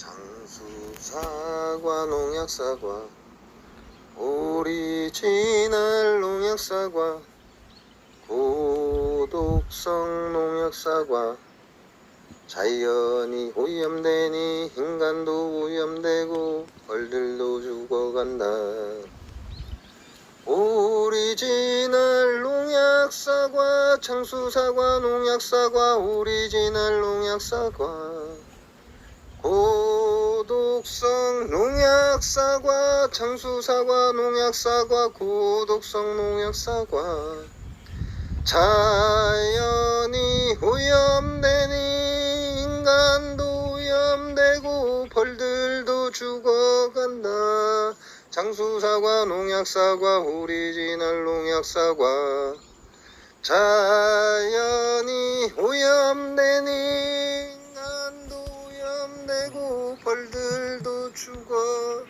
장수 사과 농약 사과. 오리지널 농약 사과. 고독성 농약 사과. 자연이 오염되니 인간도 오염되고 벌들도 죽어간다. 오리지널 농약 사과 장수 사과 농약 사과. 오리지널 농약 사과 고독성 농약 사과 장수 사과 농약 사과 고독성 농약 사과. 자연이 오염되니 인간도 오염되고 벌들도 죽어간다. 장수 사과 농약 사과 오리지널 농약 사과. 자연이 오염되니 오염되고 벌들도 죽어간다